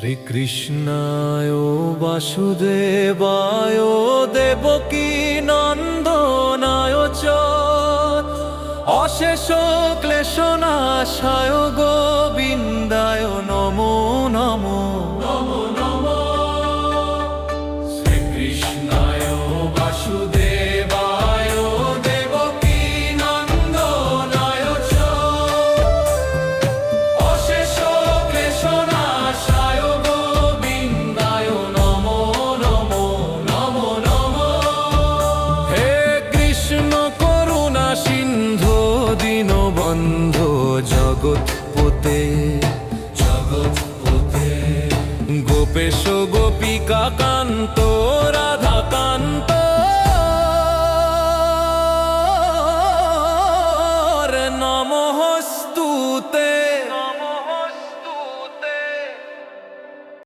শ্রীকৃষ্ণায় বাসুদেবায় দেবকী নন্দনায় চ। অশেষ ক্লেশনাশায় গোবিন্দায় অন্ধ জগৎ পোতে জগৎ পোতে গোপেশ গোপিকা কান্ত রাধা কান্ত। নমস্তুতে